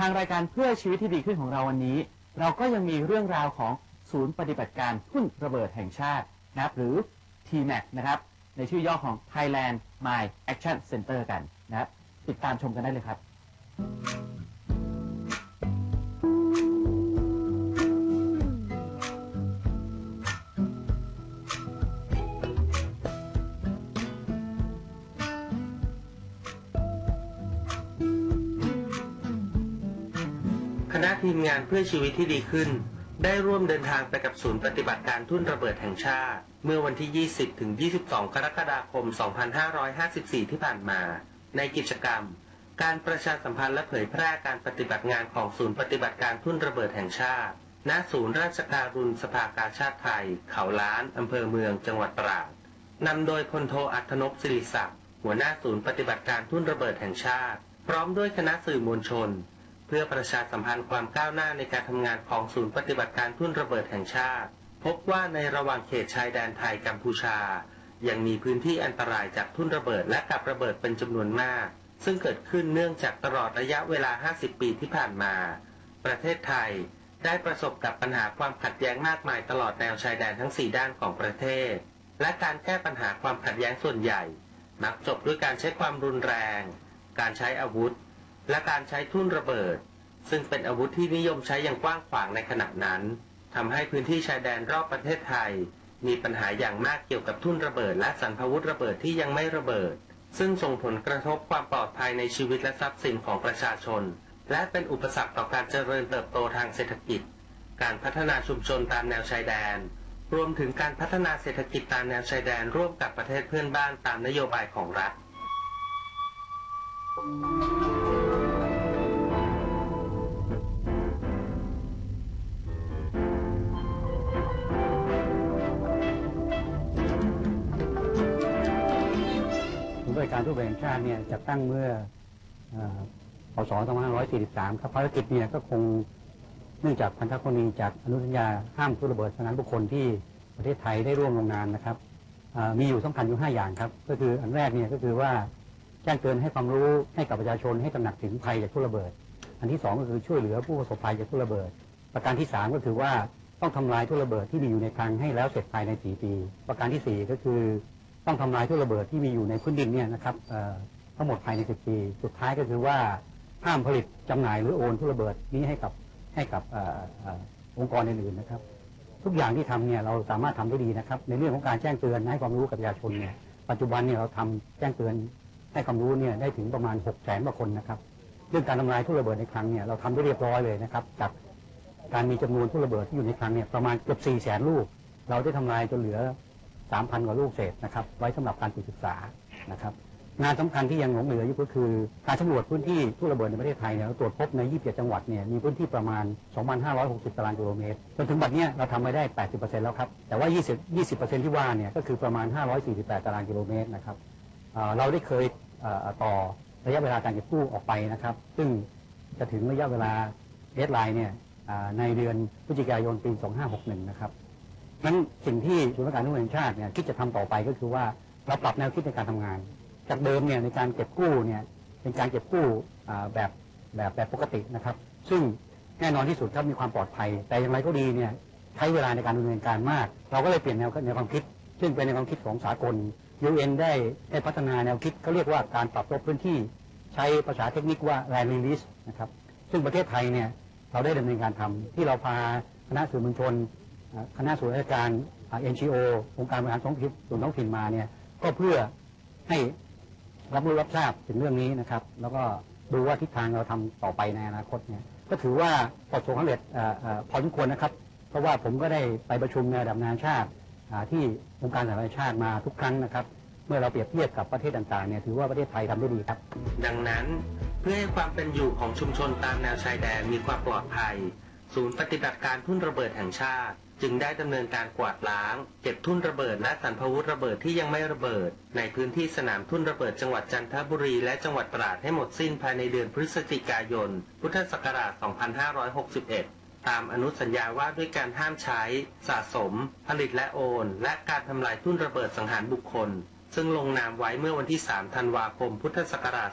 ทางรายการเพื่อชีวิตที่ดีขึ้นของเราวันนี้ เราก็ยังมีเรื่องราวของศูนย์ปฏิบัติการทุ่นระเบิดแห่งชาตินะครับหรือ TMAC นะครับในชื่อย่อของ Thailand My Action Center กันนะครับติดตามชมกันได้เลยครับ งานเพื่อชีวิตที่ดีขึ้น ได้ร่วมเดินทางไปกับศูนย์ปฏิบัติการทุ่นระเบิดแห่งชาติ เมื่อวันที่ 20 ถึง 22 กรกฎาคม 2554 ที่ผ่านมา ในกิจกรรม การประชาสัมพันธ์และเผยแพร่การปฏิบัติงานของศูนย์ปฏิบัติการทุ่นระเบิดแห่งชาติ ณ ศูนย์ราชการุณสภากาชาติไทย เขาล้าน อำเภอเมือง จังหวัดตราดนำโดยพลโทอัธนพสิริศักดิ์หัวหน้าศูนย์ปฏิบัติการทุ่นระเบิดแห่งชาติ พร้อมด้วยคณะสื่อมวลชน พื่อประชาสัมพันธ์ความก้าวหน้าในการทำงานของศูนย์ปฏิบัติการทุ่นระเบิดแห่งชาติ พบว่าในระหว่างเขตชายแดนไทยกัมพูชา ยังมีพื้นที่อันตรายจากทุ่นระเบิดและกับระเบิดเป็นจำนวนมาก ซึ่งเกิดขึ้นเนื่องจากตลอดระยะเวลา 50 ปีที่ผ่านมา ประเทศไทยได้ประสบกับปัญหาความขัดแย้งมากมายตลอดแนวชายแดนทั้ง 4 ด้านของประเทศ และการแก้ปัญหาความขัดแย้งส่วนใหญ่ มักจบด้วยการใช้ความรุนแรง การใช้อาวุธ และการใช้ทุ่นระเบิด ซึ่งเป็นอาวุธที่นิยมใช้อย่างกว้างขวางในขณะนั้นทำให้พื้นที่ชายแดนรอบประเทศไทย มีปัญหาอย่างมากเกี่ยวกับทุ่นระเบิด และสันพวุธระเบิดที่ยังไม่ระเบิด ซึ่งส่งผลกระทบความปลอดภัยในชีวิตและทรัพย์สินของประชาชน และเป็นอุปสรรคต่อการเจริญเติบโตทางเศรษฐกิจ การพัฒนาชุมชนตามแนวชายแดน รวมถึงการพัฒนาเศรษฐกิจตามแนวชายแดนร่วมกับประเทศเพื่อนบ้านตามนโยบายของรัฐศูน ริการทั่วไปแห่งชาติเนี่ยจัดตั้งเมื่อพศ 2543 ครับภารกิจเนี่ยก็คงเนื่องจากพันธกรณีจากอนุสัญญาห้ามทุระเบิดสถานบุคคลที่ประเทศไทยได้ร่วมลงนามนะครับ มีอยู่สำคัญอยู่ 5 อย่างครับ ก็คืออันแรกเนี่ยก็คือว่าแจ้งเตือนให้ความรู้ให้กับประชาชนให้ตระหนักถึงภัยจากทุระเบิด อันที่สองก็คือช่วยเหลือผู้ประสบภัยจากทุระเบิด ประการที่สามก็คือว่าต้องทำลายทุระเบิดที่มีอยู่ในคลังให้แล้วเสร็จภายใน4ปี ประการที่สี่ก็คือ ต้องทำลายทุระเบิดที่มีอยู่ในพื้นดินเนี่ยนะครับทั้งหมดภายใน10ปีสุดท้ายก็คือว่าห้ามผลิตจำหน่ายหรือโอนทุระเบิดนี้ให้กับให้กับองค์กรอื่นๆนะครับ ทุกอย่างที่ทำเนี่ยเราสามารถทำได้ดีนะครับ ในเรื่องของการแจ้งเตือนให้ความรู้กับประชาชนเนี่ยปัจจุบันเนี่ยเราทำแจ้งเตือนให้ความรู้เนี่ยได้ถึงประมาณ6 0แสนกว่าคนนะครับ เรื่องการทำลายทุระเบิดในครั้งเนี่ยเราทำได้เรียบร้อยเลยนะครับ จากการมีจำนวนทุระเบิดที่อยู่ในคลังเนี่ยประมาณเกือบ4แสนลูก เราได้ทำลายจนเหลือ 3,000 กว่าลูกเศษนะครับ ไว้สำหรับการศึกษานะครับ งานสำคัญที่ยังหลงเหลืออยู่ก็คือ การสำรวจพื้นที่ทุระเบิดในประเทศไทยเนี่ยเราตรวจพบใน 27 จังหวัดเนี่ยมีพื้นที่ประมาณ 2,560 ตารางกิโลเมตร จนถึงบัดเนี้ยเราทำไปได้ 80%แล้วครับ แต่ว่า 20 20%ที่ว่าเนี่ยก็คือประมาณ 548 ตารางกิโลเมตรนะครับเราได้เคยต่อระยะเวลาการเก็บกู้ออกไปนะครับ ซึ่งจะถึงระยะเวลาเดทไลน์เนี่ยในเดือนพฤศจิกายนปี 2561 นะครับ นั้นสิ่งที่ศูนย์ราชการทุนแห่งชาติเนี่ยคิดจะทำต่อไปก็คือว่าเราปรับแนวคิดในการทำงาน จากเดิมเนี่ยในการเก็บกู้เนี่ยเป็นการเก็บกู้แบบแบบแบบปกตินะครับ ซึ่งแน่นอนที่สุดครับมีความปลอดภัย แต่อย่างไรก็ดีเนี่ยใช้เวลาในการดำเนินการมาก เราก็เลยเปลี่ยนแนวแนวความคิด ซึ่งเป็นแนวความคิดของสากล UN ได้ได้พัฒนาแนวคิดเขาเรียกว่าการปรับลดพื้นที่ ใช้ภาษาเทคนิคว่า land release นะครับซึ่งประเทศไทยเนี่ยเราได้ดำเนินการทำที่เราพาคณะสื่อมวลชน คณะส่วนราชการอ่า NGO องค์การบริหารท้องถิ่นส่วนท้องถิ่นมาเนี่ยก็เพื่อให้รับรู้รับทราบถึงเรื่องนี้นะครับ แล้วก็ดูว่าทิศทางเราทำต่อไปในอนาคตเนี่ยก็ถือว่าประสบความสำเร็จพอสมควรนะครับ เพราะว่าผมก็ได้ไปประชุมในระดับนานาชาติที่องค์การสหประชาชาติมาทุกครั้งนะครับ เมื่อเราเปรียบเทียบกับประเทศต่างๆเนี่ยถือว่าประเทศไทยทำได้ดีครับ ดังนั้นเพื่อให้ความเป็นอยู่ของชุมชนตามแนวชายแดนมีความปลอดภัย ศูนย์ปฏิบัติการทุ่นระเบิดแห่งชาติ จึงได้ดำเนินการกวาดล้าง เก็บทุ่นระเบิดและสันพวุธระเบิดที่ยังไม่ระเบิด ในพื้นที่สนามทุ่นระเบิดจังหวัดจันทบุรีและจังหวัดตราดให้หมดสิ้นภายในเดือนพฤศจิกายน พุทธศักราช 2561ตามอนุสัญญาว่าด้วยการห้ามใช้ สะสม ผลิตและโอน และการทำลายทุ่นระเบิดสังหารบุคคล ซึ่งลงนามไว้เมื่อวันที่ 3 ธันวาคม พุทธศักราช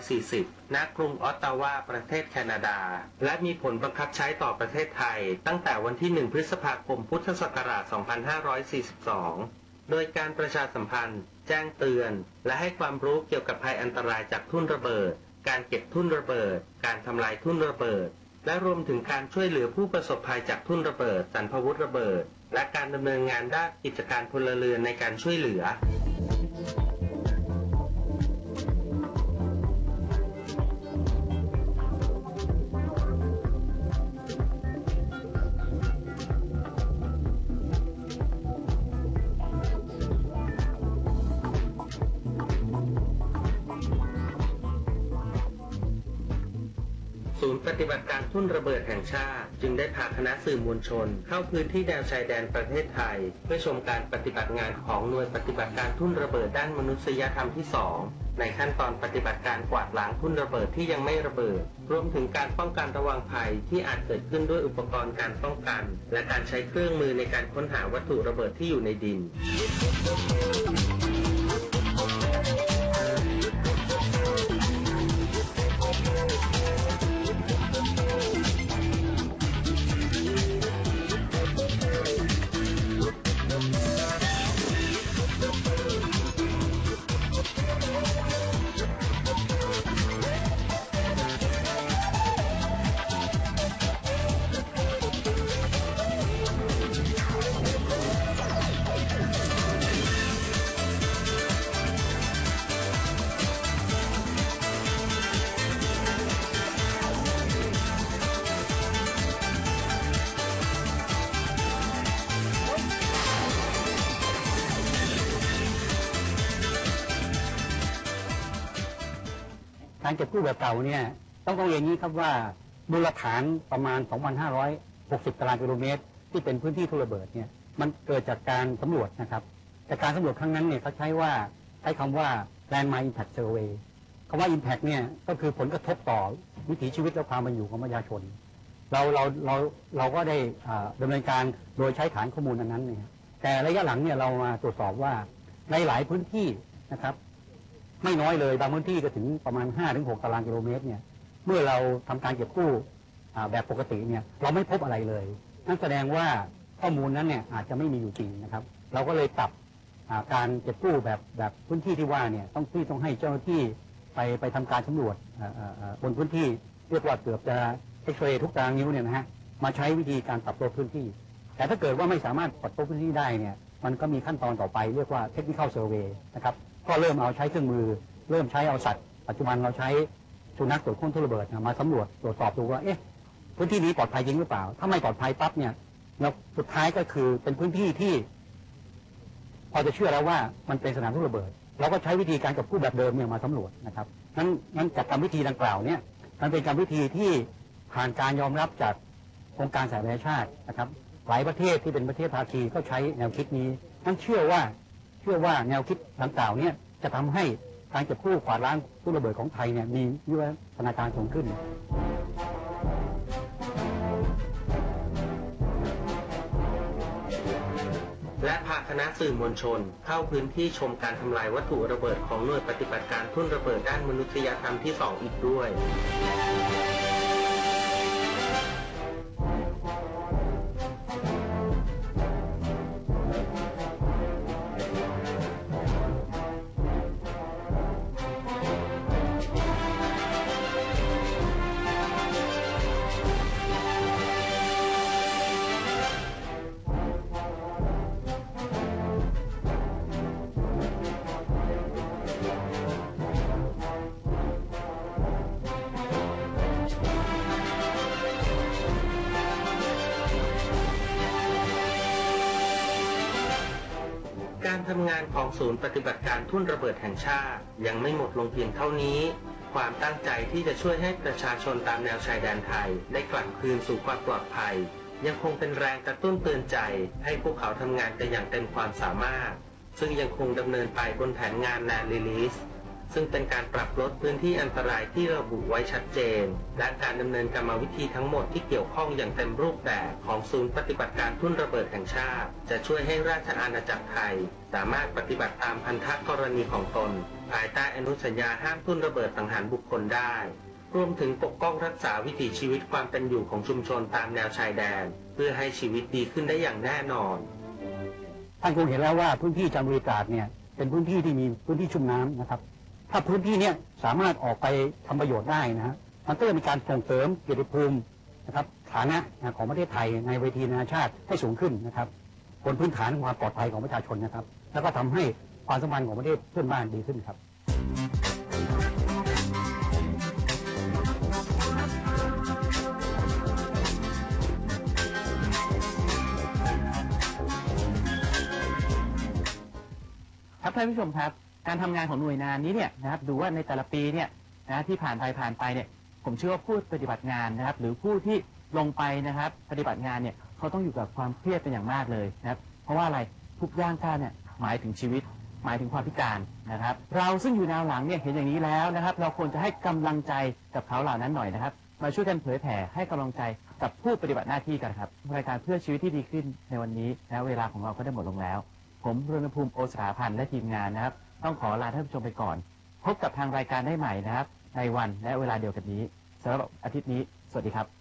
2540 ณ กรุงออตตาวา ประเทศแคนาดา และมีผลบังคับใช้ต่อประเทศไทย ตั้งแต่วันที่ 1 พฤษภาคม พุทธศักราช 2542 โดยการประชาสัมพันธ์ แจ้งเตือน และให้ความรู้เกี่ยวกับภัยอันตรายจากทุ่นระเบิด การเก็บทุ่นระเบิด การทำลายทุ่นระเบิด และรวมถึงการช่วยเหลือผู้ประสบภัยจากทุ่นระเบิดสันพวุธระเบิด และการดำเนินงานด้านกิจการพลเรือนในการช่วยเหลือ ย์ปฏิบัติการทุ่นระเบิดแห่งชาติ จึงได้พาคณะสื่อมวลชน เข้าพื้นที่แนวชายแดนประเทศไทย เพื่อชมการปฏิบัติงานของหน่วยปฏิบัติการทุ่นระเบิดด้านมนุษยธรรมที่ 2 ในขั้นตอนปฏิบัติการกวาดล้างทุ่นระเบิดที่ยังไม่ระเบิด รวมถึงการป้องกันระวังภัยที่อาจเกิดขึ้นด้วยอุปกรณ์การป้องกัน และการใช้เครื่องมือในการค้นหาวัตถุระเบิดที่อยู่ในดิน การเก็บกู้แบบเก่าเนี่ยต้องต้องเรียนอย่างนี้ครับว่ามูลฐานประมาณ 2,560 ตารางกิโลเมตร ที่เป็นพื้นที่ทุระเบิดเนี่ยมันเกิดจากการสำรวจนะครับแต่การสำรวจครั้งนั้นเนี่ยเขาใช้ว่าใช้คำว่า landmine impact survey คำว่า impact เนี่ยก็คือผลกระทบต่อวิถีชีวิตและความเป็นอยู่ของประชาชน เราเราเราเราก็ได้อ่าดำเนินการโดยใช้ฐานข้อมูลอันนั้นเนี่ยแต่ระยะหลังเนี่ยเรามาตรวจสอบว่าในหลายพื้นที่นะครับ ไม่น้อยเลย บางพื้นที่ก็ถึงประมาณ5-6ตารางกิโลเมตรเนี่ยเมื่อเราทำการเก็บกู้แบบปกติเนี่ยเราไม่พบอะไรเลย นั่นแสดงว่าข้อมูลนั้นเนี่ยอาจจะไม่มีอยู่จริงนะครับ เราก็เลยปรับการเก็บกู้แบบแบบพื้นที่ที่ว่าเนี่ยต้องที่ต้องให้เจ้าหน้าที่ไปไปทำการสำรวจบนพื้นที่เรียกว่าเกือบจะเอ็กซเรย์ทุกตารางนิ้วเนี่ยนะฮะมาใช้วิธีการปรับตัวพื้นที่ แต่ถ้าเกิดว่าไม่สามารถปรับตัวพื้นที่ได้เนี่ยมันก็มีขั้นตอนต่อไปเรียกว่าเทคนิค a l เซอร์เวย์นะครับ ก็เริ่มเอาใช้เครื่องมือ เริ่มใช้เอาสัตว์ ปัจจุบันเราใช้สุนัขตรวจค้นทุระเบิดมาสำรวจตรวจสอบดูว่าเอ๊ะพื้นที่นี้ปลอดภัยจริงหรือเปล่า ถ้าไม่ปลอดภัยปั๊บเนี่ยเราสุดท้ายก็คือเป็นพื้นที่ที่ พอจะเชื่อแล้วว่ามันเป็นสนามทุระเบิดเราก็ใช้วิธีการกับกู้แบบเดิมเนี่ยมาสำรวจนะครับนั้นนั้นจากกรรมวิธีดังกล่าวเนี่ยมันเป็นกรรมวิธีที่ผ่านการยอมรับจากองค์การสหประชาชาตินะครับ หลายประเทศที่เป็นประเทศภาคีก็ใช้แนวคิดนี้นั่นเชื่อว่า ชื่อว่าแนวคิดดังกล่าวเนี่ยจะทำให้การเก็บกู้กวาดล้างตู้ระเบิดของไทยเนี่ยมีวิวัฒนาการสูงขึ้นและพาคณะสื่อมวลชน เข้าพื้นที่ชมการทำลายวัตถุระเบิดของหน่วยปฏิบัติการทุ่นระเบิดด้านมนุษยธรรมที่ 2 อีกด้วย ทำงานของศูนย์ปฏิบัติการทุ่นระเบิดแห่งชาติ ยังไม่หมดลงเพียงเท่านี้ ความตั้งใจที่จะช่วยให้ประชาชนตามแนวชายแดนไทย ได้กลับคืนสู่ความปลอดภัย ยังคงเป็นแรงกระตุ้นเตือนใจ ให้พวกเขาทำงานกันอย่างเต็มความสามารถ ซึ่งยังคงดำเนินไปบนแผนงานแนนลิลิส ซึ่งเป็นการปรับลดพื้นที่อันตรายที่ระบุไว้ชัดเจน และการดำเนินกรรมวิธีทั้งหมดที่เกี่ยวข้องอย่างเต็มรูปแบบของศูนย์ปฏิบัติการทุ่นระเบิดแห่งชาติ จะช่วยให้ราชอาณาจักรไทย สามารถปฏิบัติตามพันธกรณีของตน ภายใต้อนุสัญญาห้ามทุ่นระเบิดสังหารบุคคลได้ รวมถึงปกป้องรักษาวิถีชีวิตความเป็นอยู่ของชุมชนตามแนวชายแดน เพื่อให้ชีวิตดีขึ้นได้อย่างแน่นอนท่านคงเห็นแล้วว่าพื้นที่จันทบุรีตราดเนี่ยเป็นพื้นที่ที่มีพื้นที่ชุ่มน้ำนะครับ ถ้าพื้นที่เนี่ยสามารถออกไปทำประโยชน์ได้นะฮะมันก็จะมีการส่งเสริมเกียรติภูมินะครับฐานะของประเทศไทยในเวทีนานาชาติให้สูงขึ้นนะครับบนพื้นฐานความปลอดภัยของประชาชนนะครับ แล้วก็ทำให้ความสัมพันธ์ของประเทศเพื่อนบ้านดีขึ้นครับครับท่านผู้ชมครับ การทำงานของหน่วยงานนี้เนี่ยนะครับดูว่าในแต่ละปีเนี่ยนะที่ผ่านไปผ่านไปเนี่ยผมเชื่อว่าผู้ปฏิบัติงานนะครับ หรือผู้ที่ลงไปนะครับ ปฏิบัติงานเนี่ยเขาต้องอยู่กับความเครียดเป็นอย่างมากเลยนะครับ เพราะว่าอะไรทุกย่างก้าวเนี่ยหมายถึงชีวิต หมายถึงความพิการนะครับ เราซึ่งอยู่แนวหลังเนี่ยเห็นอย่างนี้แล้วนะครับ เราควรจะให้กำลังใจกับเขาเหล่านั้นหน่อยนะครับ มาช่วยกันเผยแผ่ให้กำลังใจกับผู้ปฏิบัติหน้าที่กันครับรายการเพื่อชีวิตที่ดีขึ้นในวันนี้นะเวลาของเราก็ได้หมดลงแล้ว ผมรณภูมิโอสถาพันธ์และทีมงานนะครับ ต้องขอลาท่านผู้ชมไปก่อน พบกับทางรายการได้ใหม่นะครับ ในวันและเวลาเดียวกันนี้สำหรับอาทิตย์นี้ สวัสดีครับ